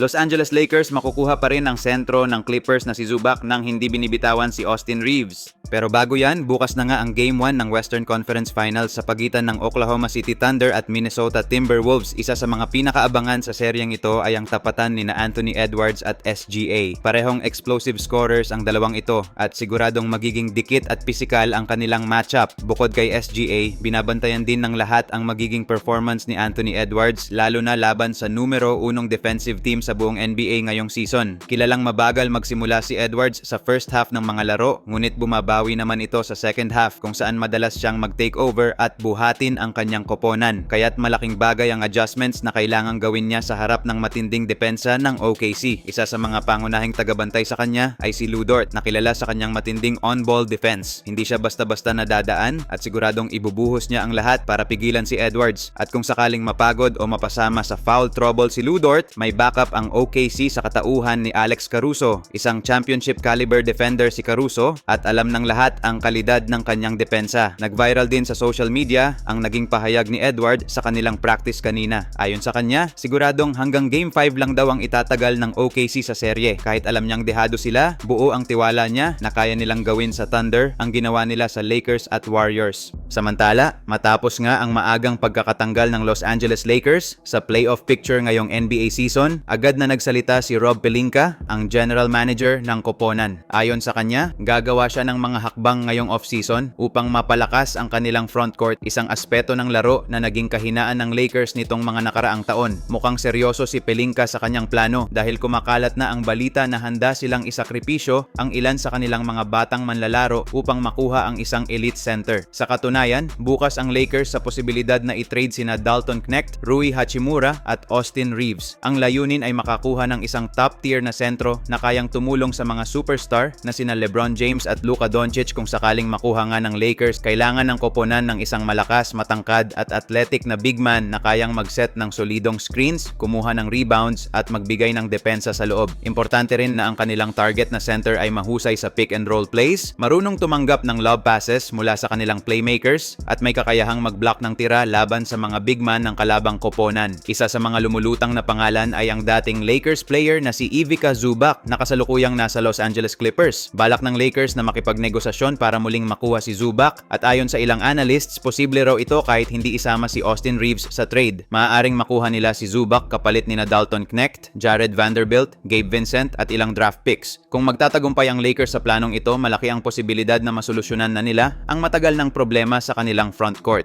Los Angeles Lakers makukuha pa rin ang sentro ng Clippers na si Zubac nang hindi binibitawan si Austin Reeves. Pero bago yan, bukas na nga ang Game 1 ng Western Conference Finals sa pagitan ng Oklahoma City Thunder at Minnesota Timberwolves. Isa sa mga pinakaabangan sa seryeng ito ay ang tapatan ni na Anthony Edwards at SGA. Parehong explosive scorers ang dalawang ito at siguradong magiging dikit at pisikal ang kanilang matchup. Bukod kay SGA, binabantayan din ng lahat ang magiging performance ni Anthony Edwards lalo na laban sa numero unong defensive team sa buong NBA ngayong season. Kilalang mabagal magsimula si Edwards sa first half ng mga laro ngunit bumabawi naman ito sa second half kung saan madalas siyang mag-take over at buhatin ang kanyang koponan. Kaya't malaking bagay ang adjustments na kailangang gawin niya sa harap ng matinding depensa ng OKC. Isa sa mga pangunahing tagabantay sa kanya ay si Lou Dort na kilala sa kanyang matinding on-ball defense. Hindi siya basta-basta nadadaan at siguradong ibubuhos niya ang lahat para pigilan si Edwards. At kung sakaling mapagod o mapasama sa foul trouble si Lou Dort, may backup ang OKC sa katauhan ni Alex Caruso, isang championship caliber defender si Caruso at alam ng lahat ang kalidad ng kanyang depensa. Nag-viral din sa social media ang naging pahayag ni Edward sa kanilang practice kanina. Ayon sa kanya, siguradong hanggang game 5 lang daw ang itatagal ng OKC sa serye. Kahit alam niyang dehado sila, buo ang tiwala niya na kaya nilang gawin sa Thunder ang ginawa nila sa Lakers at Warriors. Samantala, matapos nga ang maagang pagkakatanggal ng Los Angeles Lakers sa playoff picture ngayong NBA season, agad na nagsalita si Rob Pelinka, ang general manager ng Koponan. Ayon sa kanya, gagawa siya ng mga hakbang ngayong off-season upang mapalakas ang kanilang frontcourt, isang aspeto ng laro na naging kahinaan ng Lakers nitong mga nakaraang taon. Mukhang seryoso si Pelinka sa kanyang plano dahil kumakalat na ang balita na handa silang isakripisyo ang ilan sa kanilang mga batang manlalaro upang makuha ang isang elite center. Sa katunayan, bukas ang Lakers sa posibilidad na i-trade sina Dalton Knecht, Rui Hachimura at Austin Reeves. Ang layunin ay makakuha ng isang top tier na sentro na kayang tumulong sa mga superstar na sina LeBron James at Luka Doncic kung sakaling makuha nga ng Lakers, kailangan ng koponan ng isang malakas, matangkad at athletic na big man na kayang mag-set ng solidong screens, kumuha ng rebounds at magbigay ng depensa sa loob. Importante rin na ang kanilang target na center ay mahusay sa pick and roll plays, marunong tumanggap ng lob passes mula sa kanilang playmakers at may kakayahang mag-block ng tira laban sa mga big man ng kalabang koponan. Isa sa mga lumulutang na pangalan ay ang dating Lakers player na si Ivica Zubac na kasalukuyang nasa Los Angeles Clippers. Balak ng Lakers na makipagnegosasyon para muling makuha si Zubac at ayon sa ilang analysts, posible raw ito kahit hindi isama si Austin Reeves sa trade. Maaaring makuha nila si Zubac kapalit ni na Dalton Knecht, Jared Vanderbilt, Gabe Vincent at ilang draft picks. Kung magtatagumpay ang Lakers sa planong ito, malaki ang posibilidad na masolusyonan na nila ang matagal ng problema sa kanilang frontcourt.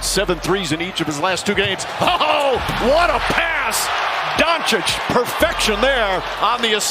Seven threes in each of his last two games. Oh, what a pass! Doncic, perfection there on the assist.